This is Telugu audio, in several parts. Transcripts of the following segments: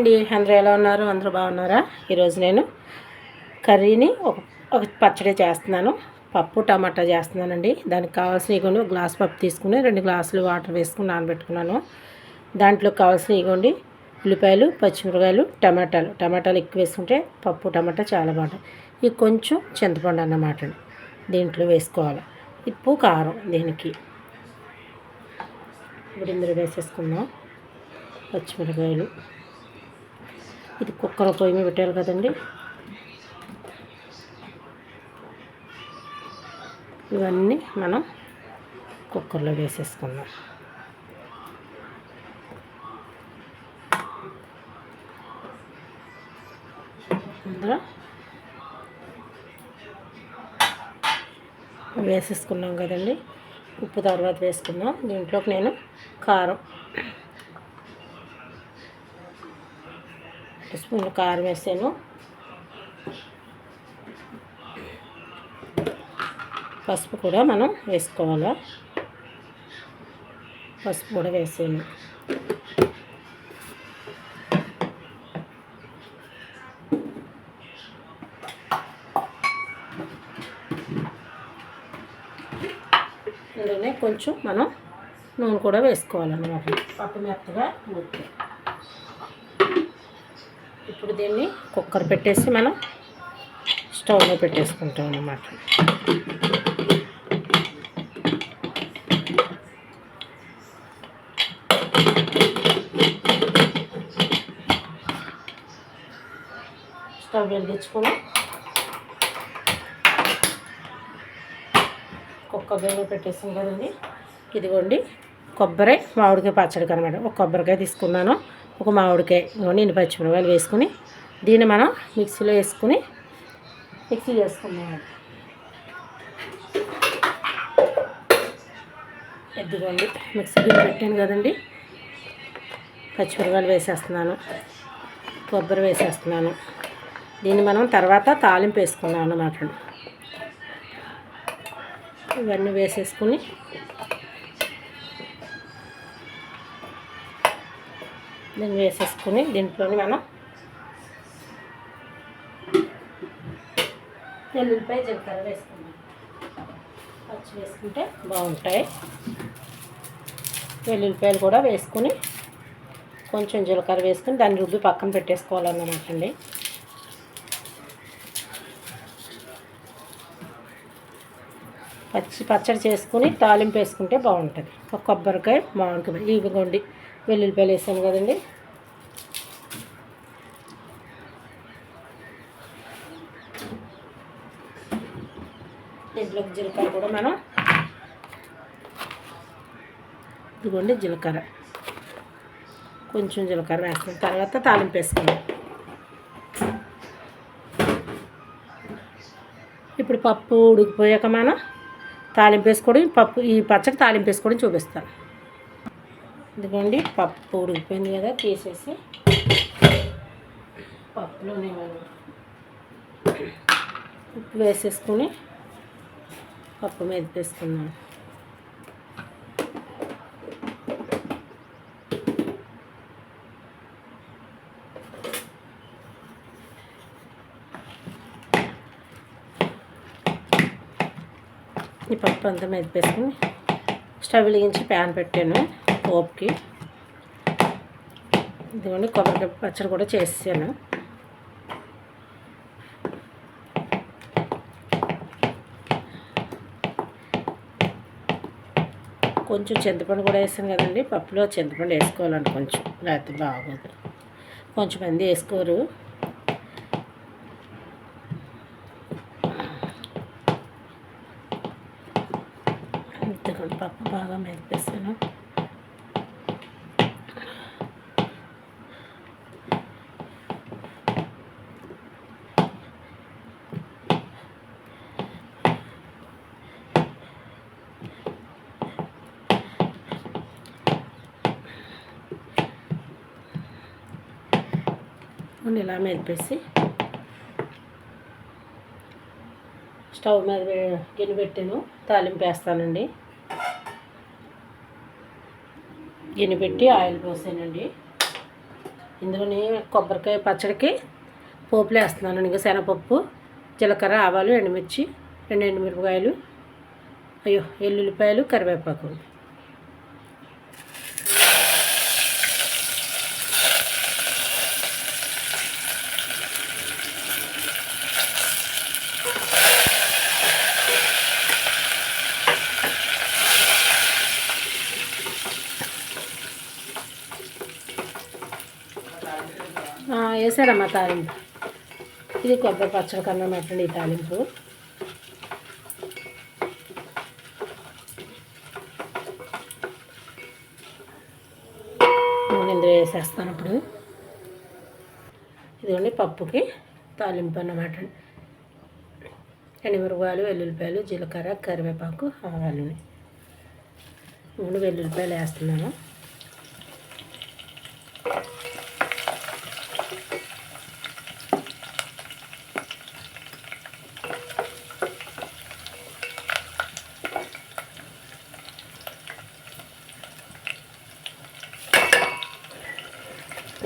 అండి అందరూ ఎలా ఉన్నారు? అందరూ బాగున్నారా? ఈరోజు నేను కర్రీని ఒక ఒక పచ్చడి చేస్తున్నాను. పప్పు టమాటా చేస్తున్నానండి. దానికి కావాల్సిన ఇగోండి ఒక గ్లాస్ పప్పు తీసుకుని రెండు గ్లాసులు వాటర్ వేసుకుని నానబెట్టుకున్నాను. దాంట్లో కావాల్సిన ఇగోండి ఉల్లిపాయలు పచ్చిమిరకాయలు టమాటాలు. టమాటాలు ఎక్కువ వేసుకుంటే పప్పు టమాటా చాలా బాగుంటుంది ఇది కొంచెం చింతపండు అన్నమాట అండి దీంట్లో వేసుకోవాలి. ఉప్పు కారం దీనికి. ఇప్పుడు ఇందులో వేసేసుకుందాం. పచ్చిమిరకాయలు ఇది కుక్కర్ పొయ్యి మీద పెట్టాలి కదండి. ఇవన్నీ మనం కుక్కర్లో వేసేసుకుందాం. అందులో వేసేసుకున్నాం కదండి. ఉప్పు తర్వాత వేసుకుందాం. దీంట్లోకి నేను కారం స్పూన్ కారం వేసాను పసుపు కూడా మనం వేసుకోవాలి? పసుపు కూడా వేసాను అందులోనే కొంచెం మనం నూనె కూడా వేసుకోవాలన్నమాట. పప్పు మెత్తగా నూనె ఇప్పుడు దీన్ని కుక్కర్ పెట్టేసి మనం స్టవ్ మీద పెట్టేసుకుంటాం అన్నమాట. స్టవ్ వెలిగించుకుని కుక్కర్ దగ్గర పెట్టేసాం కదండి. ఇదిగోండి కొబ్బరి మామిడికాయ పచ్చడికి అనమాట ఒక కొబ్బరికాయ తీసుకున్నాను. ఒక మామిడికాయ ఇవ్వండి పచ్చిమిరపాయలు పచ్చిమిరపకాయలు వేసుకుని దీన్ని మనం మిక్సీలో వేసుకుని మిక్సీ చేసుకున్నాం ఎద్దుకోండి మిక్సీ గిన్నె పెట్టాను కదండి. పచ్చిమిరపకాయలు వేసేస్తున్నాను కొబ్బరి వేసేస్తున్నాను. దీన్ని మనం తర్వాత తాలింపు వేసుకున్నాం అన్నమాట ఇవన్నీ వేసేసుకుని దీన్ని వేసేసుకుని దీంట్లోని మనం వెల్లుల్లిపాయ జీలకర్ర వేసుకుందాం. పచ్చి వేసుకుంటే బాగుంటాయి. వెల్లుల్లిపాయలు కూడా వేసుకుని కొంచెం జీలకర్ర వేసుకుని దాన్ని రుబ్బి పక్కన పెట్టేసుకోవాలన్నమాట అండి. పచ్చి పచ్చడి చేసుకుని తాలింపు వేసుకుంటే బాగుంటుంది. ఒక కొబ్బరికాయ మామిడికాయ ఇవిగోండి వెల్లుల్లిపాయలు వేసాను కదండి. దీంట్లోకి జీలకర్ర కూడా మనం ఇదిగోండి జీలకర్ర. కొంచెం జీలకర్ర వేస్తాం. తర్వాత తాలింపు వేసుకుందాం. ఇప్పుడు పప్పు ఉడికిపోయాక మనం తాలింపు వేసుకోవడం పప్పు ఈ పచ్చడి తాలింపు వేసుకోవడం చూపిస్తాను. ఇదిగోండి పప్పు ఉడికిపోయింది కదా తీసేసి పప్పులోనే ఉప్పు వేసేసుకుని పప్పు మీద వేసుకున్నాను ఈ పప్పు అంతా మెదిపేసుకుని స్టవ్ వెలిగించి ప్యాన్ పెట్టాను. పోపుకి. ఇదిగోండి కొబ్బరికాయ పచ్చడి కూడా చేసాను కొంచెం చింతపండు కూడా వేసాను కదండి. పప్పులో చింతపండు వేసుకోవాలండి కొంచెం. లేకపోతే బాగోదు. కొంచెం మంది వేసుకోరు. ఇదిగోండి పప్పు బాగా మెదిపేసాను నూనె ఇలా మెదిపేసి స్టవ్ మీద గిన్నె పెట్టాను తాలింపు వేస్తానండి. గిన్నె పెట్టి ఆయిల్ పోసానండి. ఇందులోనే కొబ్బరికాయ పచ్చడికి పోపులు వేస్తున్నాను. ఇంకా శనగపప్పు జీలకర్ర ఆవాలు ఎండుమిర్చి రెండు ఎండుమిరపకాయలు అయ్యో ఎల్లుల్లిపాయలు కరివేపాకు. చేశారమ్మ తాలింపు? ఇది కొబ్బరి పచ్చడి కన్నా పెట్టండి ఈ తాలింపు. నూనె ఇందులో వేసేస్తాను ఇప్పుడు. ఇదిగోండి పప్పుకి తాలింపు అన్నమాట. ఎండిమిరపాయలు వెల్లుల్లిపాయలు జీలకర్ర కరివేపాకు ఆవాలు. మూడు వెల్లుల్లిపాయలు వేస్తున్నాను.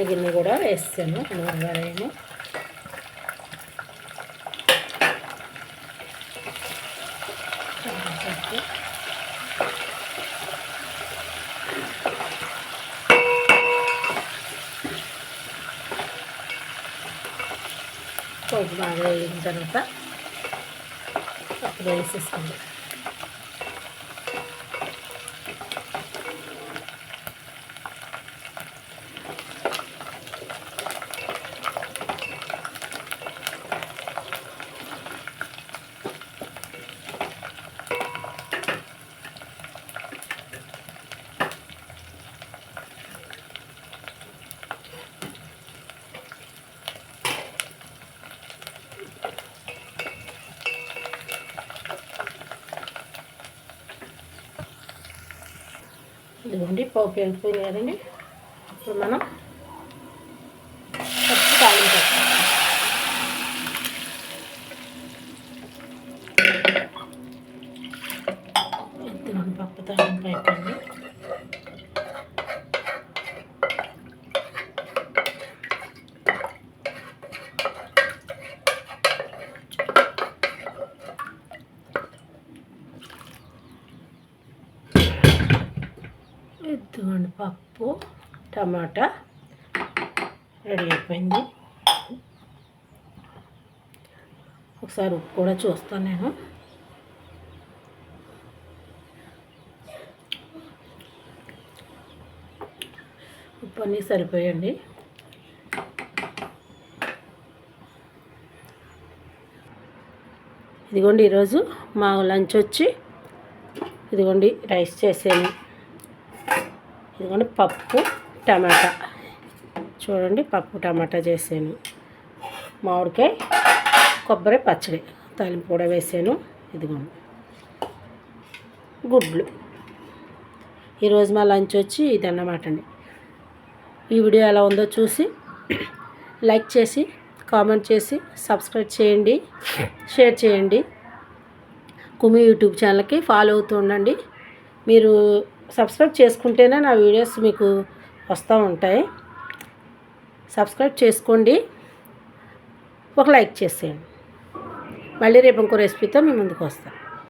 గిన్నె కూడా వేస్తాను నూనె పోపు బాగా వేగిన తర్వాత అప్పుడు వేసేసుకోండి ఇదిగోండి పోపు ఎండిపోయింది కదండి ఇప్పుడు మనం పప్పు తాలింపు ఎత్తుకొని పప్పు తాలింపు అయిపోయింది. పప్పు టమాటా రెడీ అయిపోయింది. ఒకసారి ఉప్పు కూడా చూస్తాను నేను. ఉప్పు అన్నీ సరిపోయండి. ఇదిగోండి ఈరోజు మా లంచ్ వచ్చి ఇదిగోండి రైస్ చేసాను ఇదిగోండి పప్పు టమాటా. చూడండి పప్పు టమాటా చేసాను మామిడికాయ కొబ్బరి పచ్చడి. తాలింపు కూడా వేసాను. ఇదిగోండి. గుడ్లు. ఈరోజు మా లంచ్ వచ్చి ఇది అన్నమాట అండి. ఈ వీడియో ఎలా ఉందో చూసి లైక్ చేసి కామెంట్ చేసి సబ్స్క్రైబ్ చేయండి షేర్ చేయండి. కుమి యూట్యూబ్ ఛానల్కి ఫాలో అవుతూ ఉండండి. మీరు సబ్స్క్రైబ్ చేసుకుంటేనే నా వీడియోస్ మీకు వస్తూ ఉంటాయి. సబ్స్క్రైబ్ చేసుకోండి. ఒక లైక్ చేసేయండి. మళ్ళీ రేపు ఇంకో రెసిపీతో మీ ముందుకు వస్తాను.